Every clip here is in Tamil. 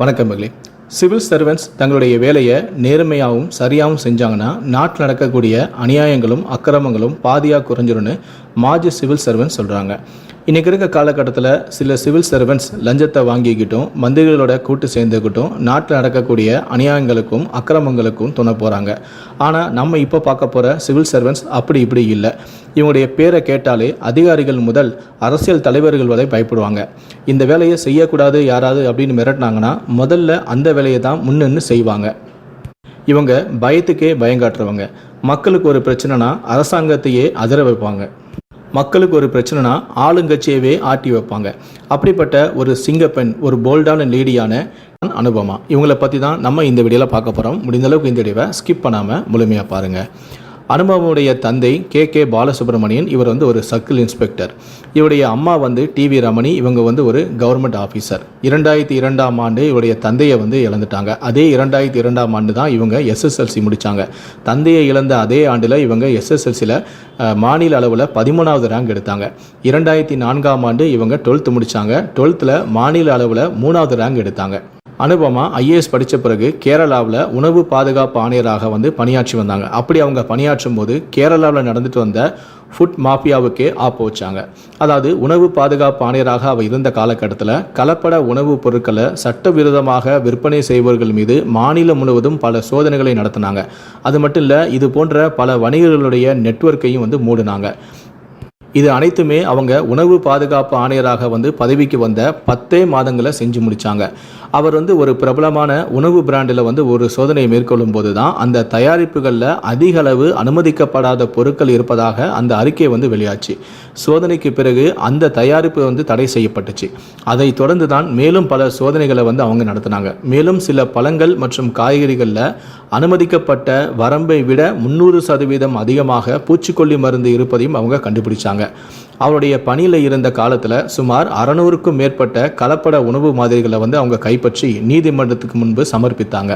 வணக்கம் மகளே. சிவில் சர்வன்ஸ் தங்களுடைய வேலையை நேர்மையாகவும் சரியாகவும் செஞ்சாங்கன்னா நாட்டில் நடக்கக்கூடிய அநியாயங்களும் அக்கிரமங்களும் பாதியாக குறைஞ்சிரும்னு மாஜி சிவில் சர்வன்ஸ் சொல்கிறாங்க இன்றைக்கி இருக்க காலகட்டத்தில் சில சிவில் சர்வன்ட்ஸ் லஞ்சத்தை வாங்கிக்கிட்டும் மந்திரிகளோட கூட்டு சேர்ந்துக்கிட்டும் நாட்டில் நடக்கக்கூடிய அநியாயங்களுக்கும் அக்கிரமங்களுக்கும் துணை போகிறாங்க ஆனால் நம்ம இப்போ பார்க்க போகிற சிவில் சர்வன்ட்ஸ் அப்படி இப்படி இல்லை. இவங்களுடைய பேரை கேட்டாலே அதிகாரிகள் முதல் அரசியல் தலைவர்கள் வரை பயப்படுவாங்க. இந்த வேலையை செய்யக்கூடாது யாராவது அப்படின்னு மிரட்டினாங்கன்னா முதல்ல அந்த வேலையை தான் முன்னின்று செய்வாங்க. இவங்க பயத்துக்கே பயங்காட்டுறவங்க. மக்களுக்கு ஒரு பிரச்சனைனா அரசாங்கத்தையே அதிர வைப்பாங்க. மக்களுக்கு ஒரு பிரச்சனைனா ஆளுங்கட்சியவே ஆட்டி வைப்பாங்க. அப்படிப்பட்ட ஒரு சிங்கப்பெண் ஒரு போல்டான லேடியான அனுபவமா இவங்களை பற்றி தான் நம்ம இந்த வீடியோவில் பார்க்க போகிறோம் முடிந்த அளவுக்கு இந்த வீடியோவை ஸ்கிப் பண்ணாமல் முழுமையாக பாருங்கள் அனுபவமுடைய தந்தை கே. கே. பாலசுப்ரமணியன் இவர் வந்து ஒரு சர்க்கிள் இன்ஸ்பெக்டர். இவருடைய அம்மா வந்து டிவி ரமணி இவங்க வந்து ஒரு கவர்மெண்ட் ஆஃபீஸர் இரண்டாயிரத்தி இரண்டாம் ஆண்டு இவருடைய தந்தையை வந்து இழந்துட்டாங்க. அதே இரண்டாயிரத்தி இரண்டாம் ஆண்டு தான் இவங்க எஸ்எஸ்எல்சி முடித்தாங்க தந்தையை இழந்த அதே ஆண்டில் இவங்க எஸ்எஸ்எல்சியில் மாநில அளவில் பதிமூணாவது ரேங்க் எடுத்தாங்க. இரண்டாயிரத்தி நான்காம் ஆண்டு இவங்க டுவெல்த்து முடித்தாங்க டுவெல்த்தில் மாநில அளவில் மூணாவது ரேங்க் எடுத்தாங்க. அனுபமா ஐஏஎஸ் படித்த பிறகு கேரளாவில் உணவு பாதுகாப்பு ஆணையராக வந்து பணியாற்றி வந்தாங்க. அப்படி அவங்க பணியாற்றும் போது கேரளாவில் நடந்துட்டு வந்த ஃபுட் மாஃபியாவுக்கே ஆப்போ வச்சாங்க. அதாவது உணவு பாதுகாப்பு ஆணையராக அவர் இருந்த காலகட்டத்தில் கலப்பட உணவுப் பொருட்களை சட்டவிரோதமாக விற்பனை செய்பவர்கள் மீது மாநிலம் முழுவதும் பல சோதனைகளை நடத்தினாங்க. அது மட்டும் இல்லை இது போன்ற பல வணிகர்களுடைய நெட்வொர்க்கையும் வந்து மூடினாங்க. இது அனைத்துமே அவங்க உணவு பாதுகாப்பு ஆணையராக வந்து பதவிக்கு வந்த பத்தே மாதங்களை செஞ்சு முடித்தாங்க அவர் வந்து ஒரு பிரபலமான உணவு பிராண்டில் வந்து ஒரு சோதனையை மேற்கொள்ளும் போது தான் அந்த தயாரிப்புகளில் அதிக அளவு அனுமதிக்கப்படாத பொருட்கள் இருப்பதாக அந்த அறிக்கை வந்து வெளியாச்சு. சோதனைக்கு பிறகு அந்த தயாரிப்பு வந்து தடை செய்யப்பட்டுச்சு. அதை தொடர்ந்து தான் மேலும் பல சோதனைகளை வந்து அவங்க நடத்தினாங்க. மேலும் சில பழங்கள் மற்றும் காய்கறிகளில் அனுமதிக்கப்பட்ட வரம்பை விட முந்நூறு சதவீதம் அதிகமாக பூச்சிக்கொல்லி மருந்து இருப்பதையும் அவங்க கண்டுபிடிச்சாங்க. அவருடைய பணியில் இருந்த காலத்தில் சுமார் அறநூறுக்கும் மேற்பட்ட கலப்பட உணவு மாதிரிகளை வந்து அவங்க கைப்பற்றி நீதிமன்றத்துக்கு முன்பு சமர்ப்பித்தாங்க.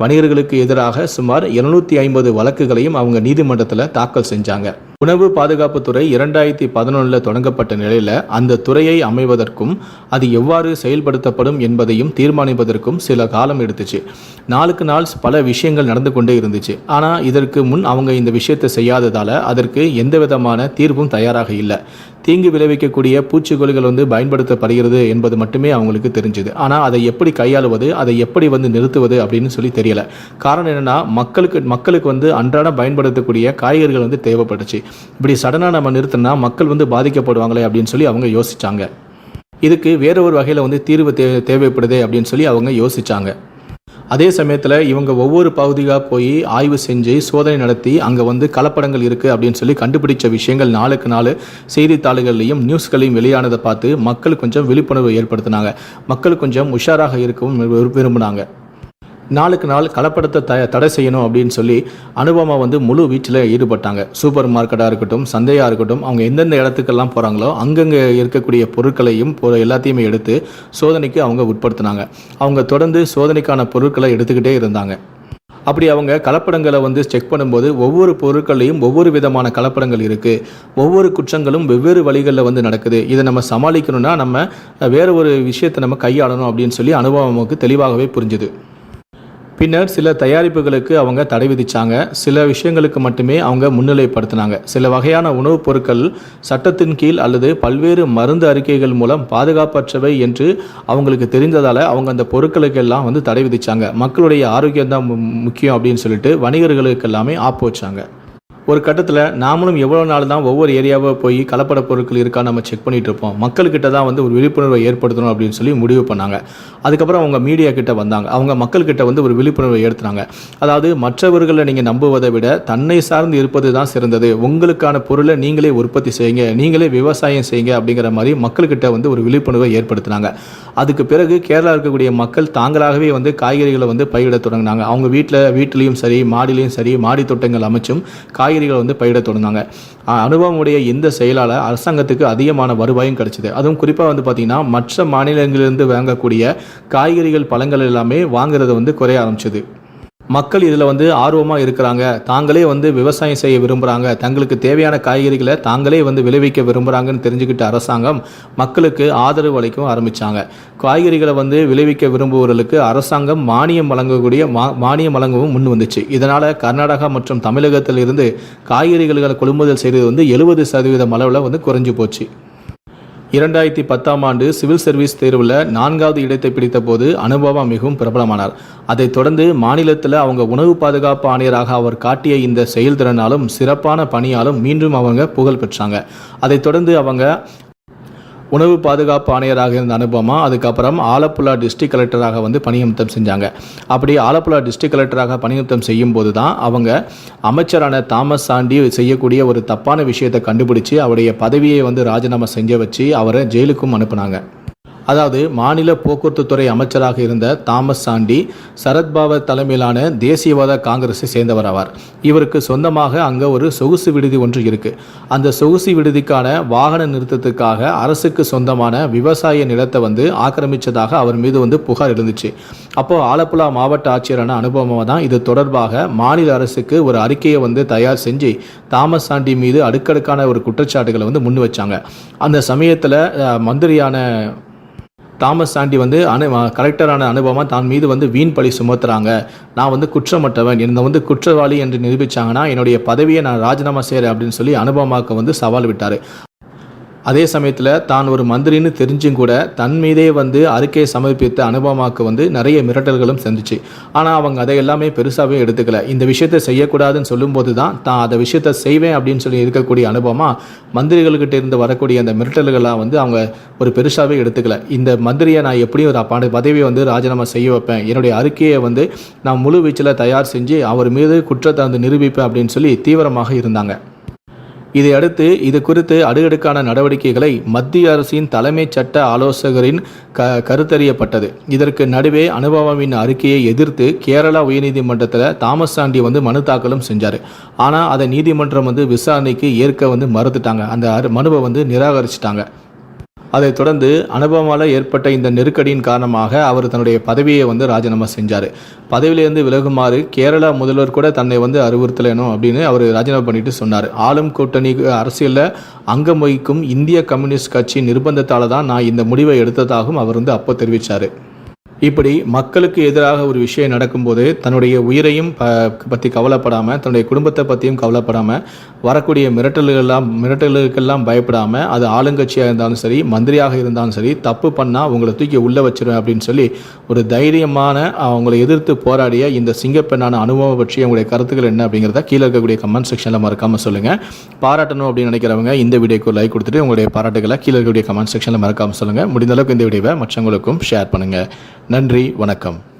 வணிகர்களுக்கு எதிராக சுமார் எழுநூற்றி ஐம்பது வழக்குகளையும் அவங்க நீதிமன்றத்தில் தாக்கல் செஞ்சாங்க. உணவு பாதுகாப்புத்துறை இரண்டாயிரத்தி பதினொன்றில் தொடங்கப்பட்ட நிலையில் அந்த துறையை அமைவதற்கும் அது எவ்வாறு செயல்படுத்தப்படும் என்பதையும் தீர்மானிப்பதற்கும் சில காலம் எடுத்துச்சு. நாளுக்கு நாள் பல விஷயங்கள் நடந்து கொண்டே இருந்துச்சு. ஆனால் இதற்கு முன் அவங்க இந்த விஷயத்தை செய்யாததால் அதற்கு எந்த விதமான தீர்வும் தயாராக இல்லை. தீங்கு விளைவிக்கக்கூடிய பூச்சிக்கொல்லிகள் வந்து பயன்படுத்தப்படுகிறது என்பது மட்டுமே அவங்களுக்கு தெரிஞ்சுது. ஆனால் அதை எப்படி கையாளுவது அதை எப்படி வந்து நிறுத்துவது அப்படின்னு சொல்லி தெரியல. காரணம் என்னென்னா மக்களுக்கு மக்களுக்கு வந்து அன்றாடம் பயன்படுத்தக்கூடிய காய்கறிகள் வந்து தேவைப்பட்டுச்சு. இப்படி சடனாக நம்ம நிறுத்தினா மக்கள் வந்து பாதிக்கப்படுவாங்களே அப்படின்னு சொல்லி அவங்க யோசிச்சாங்க. இதுக்கு வேற ஒரு வகையில் வந்து தீர்வு தே தேவைப்படுதே அப்படின்னு சொல்லி அவங்க யோசிச்சாங்க. அதே சமயத்தில் இவங்க ஒவ்வொரு பகுதியாக போய் ஆய்வு செஞ்சு சோதனை நடத்தி அங்கே வந்து கலப்படங்கள் இருக்குது அப்படின்னு சொல்லி கண்டுபிடிச்ச விஷயங்கள் நாளுக்கு நாள் செய்தித்தாள்கள்லையும் நியூஸ்களையும் வெளியானதை பார்த்து மக்கள் கொஞ்சம் விழிப்புணர்வு ஏற்படுத்தினாங்க. மக்கள் கொஞ்சம் உஷாராக இருக்கவும் விரு- விரும்பினாங்க. நாளுக்கு நாள் கலப்படத்தை த தடை செய்யணும் அப்படின்னு சொல்லி அனுபவமாக வந்து முழு வீச்சில் ஈடுபட்டாங்க. சூப்பர் மார்க்கெட்டாக இருக்கட்டும் சந்தையாக இருக்கட்டும் அவங்க எந்தெந்த இடத்துக்கெல்லாம் போகிறாங்களோ அங்கங்கே இருக்கக்கூடிய பொருட்களையும் எல்லாத்தையுமே எடுத்து சோதனைக்கு அவங்க உட்படுத்தினாங்க. அவங்க தொடர்ந்து சோதனைக்கான பொருட்களை எடுத்துக்கிட்டே இருந்தாங்க. அப்படி அவங்க கலப்படங்களை வந்து செக் பண்ணும்போது ஒவ்வொரு பொருட்கள்லையும் ஒவ்வொரு விதமான கலப்படங்கள் இருக்குது ஒவ்வொரு குற்றங்களும் வெவ்வேறு வழிகளில் வந்து நடக்குது. இதை நம்ம சமாளிக்கணும்னா நம்ம வேறு வேற ஒரு விஷயத்தை நம்ம கையாளணும் அப்படின்னு சொல்லி அனுபவம் நமக்கு தெளிவாகவே புரிஞ்சுது. பின்னர் சில தயாரிப்புகளுக்கு அவங்க தடை விதித்தாங்க சில விஷயங்களுக்கு மட்டுமே அவங்க முன்னிலைப்படுத்தினாங்க. சில வகையான உணவுப் பொருட்கள் சட்டத்தின் கீழ் அல்லது பல்வேறு மருந்து அறிக்கைகள் மூலம் பாதுகாப்பற்றவை என்று அவங்களுக்கு தெரிந்ததால் அவங்க அந்த பொருட்களுக்கு எல்லாம் வந்து தடை விதித்தாங்க மக்களுடைய ஆரோக்கியம் தான் மு- முக்கியம் அப்படின்னு சொல்லிட்டு வணிகர்களுக்கு எல்லாமே ஆப்பு வச்சாங்க. ஒரு கட்டத்தில் நாமளும் எவ்வளோ நாள் தான் ஒவ்வொரு ஏரியாவை போய் கலப்பட பொருட்கள் இருக்கா நம்ம செக் பண்ணிட்டு இருப்போம். மக்கள்கிட்ட தான் வந்து ஒரு விழிப்புணர்வை ஏற்படுத்தணும் அப்படின்னு சொல்லி முடிவு பண்ணாங்க. அதுக்கப்புறம் அவங்க மீடியா கிட்ட வந்தாங்க. அவங்க மக்கள்கிட்ட வந்து ஒரு விழிப்புணர்வை ஏற்படுத்தினாங்க. அதாவது மற்றவர்களை நீங்கள் நம்புவதை விட தன்னை சார்ந்து இருப்பது தான் சிறந்தது. உங்களுக்கான பொருளை நீங்களே உற்பத்தி செய்யுங்க. நீங்களே விவசாயம் செய்யுங்க அப்படிங்கிற மாதிரி மக்கள்கிட்ட வந்து ஒரு விழிப்புணர்வை ஏற்படுத்தினாங்க. அதுக்கு பிறகு கேரளா இருக்கக்கூடிய மக்கள் தாங்களாகவே வந்து காய்கறிகளை வந்து பயிரிட தொடங்கினாங்க. அவங்க வீட்டில் வீட்டிலையும் சரி மாடிலையும் சரி மாடி தோட்டங்கள் அமைச்சும் காய்கறிகளை வந்து பயிரிட தொடங்கினாங்க அனுபவமுடைய இந்த செயலால் அரசாங்கத்துக்கு அதிகமான வருவாயும் கிடைச்சிது. அதுவும் குறிப்பாக வந்து பார்த்திங்கன்னா மற்ற மாநிலங்களிலிருந்து வாங்கக்கூடிய காய்கறிகள் பழங்கள் எல்லாமே வாங்குறது வந்து குறைய ஆரம்பிச்சது. மக்கள் இதில் வந்து ஆர்வமாக இருக்கிறாங்க. தாங்களே வந்து விவசாயம் செய்ய விரும்புகிறாங்க தங்களுக்கு தேவையான காய்கறிகளை தாங்களே வந்து விளைவிக்க விரும்புகிறாங்கன்னு தெரிஞ்சுக்கிட்ட அரசாங்கம் மக்களுக்கு ஆதரவு அளிக்கவும் ஆரம்பித்தாங்க காய்கறிகளை வந்து விளைவிக்க விரும்புபவர்களுக்கு அரசாங்கம் மானியம் வழங்கக்கூடிய மா மானியம் வழங்கவும் முன் வந்துச்சு. இதனால் கர்நாடகா மற்றும் தமிழகத்தில் இருந்து காய்கறிகளை கொள்முதல் செய்கிறது வந்து எழுபது சதவீதம் அளவில் வந்து குறைஞ்சு போச்சு. இரண்டாயிரத்தி பத்தாம் ஆண்டு சிவில் சர்வீஸ் தேர்வில் நான்காவது இடத்தை பிடித்த போது அனுபவா மிகவும் பிரபலமானார். அதைத் தொடர்ந்து மாநிலத்தில் அவங்க உணவு பாதுகாப்பு ஆணையராக அவர் காட்டிய இந்த செயல்திறனாலும் சிறப்பான பணியாலும் மீண்டும் அவங்க புகழ் பெற்றாங்க. அதைத் தொடர்ந்து அவங்க உணவு பாதுகாப்பு ஆணையராக இருந்த அனுபவமா? அதுக்கப்புறம் ஆலப்புழா டிஸ்ட்ரிக்ட் கலெக்டராக வந்து பணியமர்த்தம் செஞ்சாங்க. அப்படி ஆலப்புழா டிஸ்ட்ரிக்ட் கலெக்டராக பணியமர்த்தம் செய்யும் போது தான் அவங்க அமைச்சரான தாமஸ் சாண்டி செய்யக்கூடிய ஒரு தப்பான விஷயத்தை கண்டுபிடிச்சு அவருடைய பதவியை வந்து ராஜினாமா செஞ்ச வச்சு அவரை ஜெயிலுக்கும் அனுப்புனாங்க. அதாவது மாநில போக்குவரத்து துறை அமைச்சராக இருந்த தாமஸ் சாண்டி சரத்பவார் தலைமையிலான தேசியவாத காங்கிரஸை சேர்ந்தவர் ஆவார். இவருக்கு சொந்தமாக அங்கே ஒரு சொகுசு விடுதி ஒன்று இருக்கு. அந்த சொகுசு விடுதிக்கான வாகன நிறுத்தத்துக்காக அரசுக்கு சொந்தமான விவசாய நிலத்தை வந்து ஆக்கிரமிச்சதாக அவர் மீது வந்து புகார் இருந்துச்சு அப்போ ஆலப்புழா மாவட்ட ஆட்சியரான அனுபவமாக தான் இது தொடர்பாக மாநில அரசுக்கு ஒரு அறிக்கையை வந்து தயார் செஞ்சு தாமஸ் சாண்டி மீது அடுக்கடுக்கான ஒரு குற்றச்சாட்டுகளை வந்து முன் வச்சாங்க. அந்த சமயத்தில் மந்திரியான தாமஸ் சாண்டி வந்து அனு கலெக்டரான அனுபவமாக தான் மீது வந்து வீண் பழி சுமத்துறாங்க. நான் வந்து குற்றமற்றவன். என்னை வந்து குற்றவாளி என்று நிரூபித்தாங்கன்னா என்னுடைய பதவியை நான் ராஜினாமா செய்கிறேன் அப்படின்னு சொல்லி அனுபவமாக்க வந்து சவால் விட்டார். அதே சமயத்தில் தான் ஒரு மந்திரின்னு தெரிஞ்சும் கூட தன் மீதே வந்து அறிக்கையை சமர்ப்பித்த அனுபவமாக்கு வந்து நிறைய மிரட்டல்களும் சந்திச்சு ஆனால் அவங்க அதை எல்லாமே பெருசாகவே எடுத்துக்கல. இந்த விஷயத்தை செய்யக்கூடாதுன்னு சொல்லும்போது தான் தான் அதை விஷயத்தை செய்வேன் அப்படின்னு சொல்லி இருக்கக்கூடிய அனுபவமாக மந்திரிகள்கிட்ட இருந்து வரக்கூடிய அந்த மிரட்டல்களாக வந்து அவங்க ஒரு பெருசாகவே எடுத்துக்கல. இந்த மந்திரியை நான் எப்படியும் ஒரு பதவியை வந்து ராஜினாமா செய்ய வைப்பேன். என்னுடைய அறிக்கையை வந்து நான் முழு வீச்சில் தயார் செஞ்சு அவர் மீது குற்றத்தை வந்து நிரூபிப்பேன் அப்படின்னு சொல்லி தீவிரமாக இருந்தாங்க. இதையடுத்து இது குறித்து அடுக்கடுக்கான நடவடிக்கைகளை மத்திய அரசின் தலைமைச் சட்ட ஆலோசகரின் க கருத்தறியப்பட்டது. இதற்கு நடுவே அனுபவமின் அறிக்கையை எதிர்த்து கேரளா உயர்நீதிமன்றத்தில் தாமஸ் சாண்டி வந்து மனு தாக்கலும் செஞ்சார். ஆனால் அதை நீதிமன்றம் வந்து விசாரணைக்கு ஏற்க வந்து மறுத்துட்டாங்க. அந்த அரு- மனுவை வந்து நிராகரிச்சிட்டாங்க. அதைத் தொடர்ந்து அனுபவமால் ஏற்பட்ட இந்த நெருக்கடியின் காரணமாக அவர் தன்னுடைய பதவியை வந்து ராஜினாமா செஞ்சார். பதவியிலிருந்து விலகுமாறு கேரளா முதல்வர் கூட தன்னை வந்து அறிவுறுத்தலேனும் அப்படின்னு அவர் ராஜினாமா பண்ணிட்டு சொன்னார். ஆளும் கூட்டணி அரசியலில் அங்கம் வகிக்கும் இந்திய கம்யூனிஸ்ட் கட்சி நிர்பந்தத்தால் தான் நான் இந்த முடிவை எடுத்ததாகவும் அவர் வந்து அப்போ தெரிவித்தார் இப்படி மக்களுக்கு எதிராக ஒரு விஷயம் நடக்கும்போது தன்னுடைய உயிரையும் ப பற்றி கவலைப்படாமல் தன்னுடைய குடும்பத்தை பற்றியும் கவலைப்படாமல் வரக்கூடிய மிரட்டல்கள்லாம் மிரட்டல்களுக்கெல்லாம் பயப்படாமல் அது ஆளுங்கட்சியாக இருந்தாலும் சரி மந்திரியாக இருந்தாலும் சரி தப்பு பண்ணால் உங்களை தூக்கி உள்ளே வச்சிருவேன் அப்படின்னு சொல்லி ஒரு தைரியமான அவங்களை எதிர்த்து போராடிய இந்த சிங்கப்பெண்ணான அனுபவம் பற்றி உங்களுடைய கருத்துக்கள் என்ன அப்படிங்கிறத கீழே இருக்கக்கூடிய கமெண்ட் செக்ஷனில் மறக்காமல் சொல்லுங்கள் பாராட்டணும் அப்படின்னு நினைக்கிறவங்க இந்த வீடியோக்கு லைக் கொடுத்துட்டு உங்களுடைய பாராட்டுகளை கீழே இருக்கக்கூடிய கமெண்ட் செக்ஷனில் மறக்காமல் சொல்லுங்கள் முடிந்த அளவுக்கு இந்த வீடியோவை மற்றவங்களுக்கும் ஷேர் பண்ணுங்கள் நன்றி வணக்கம்.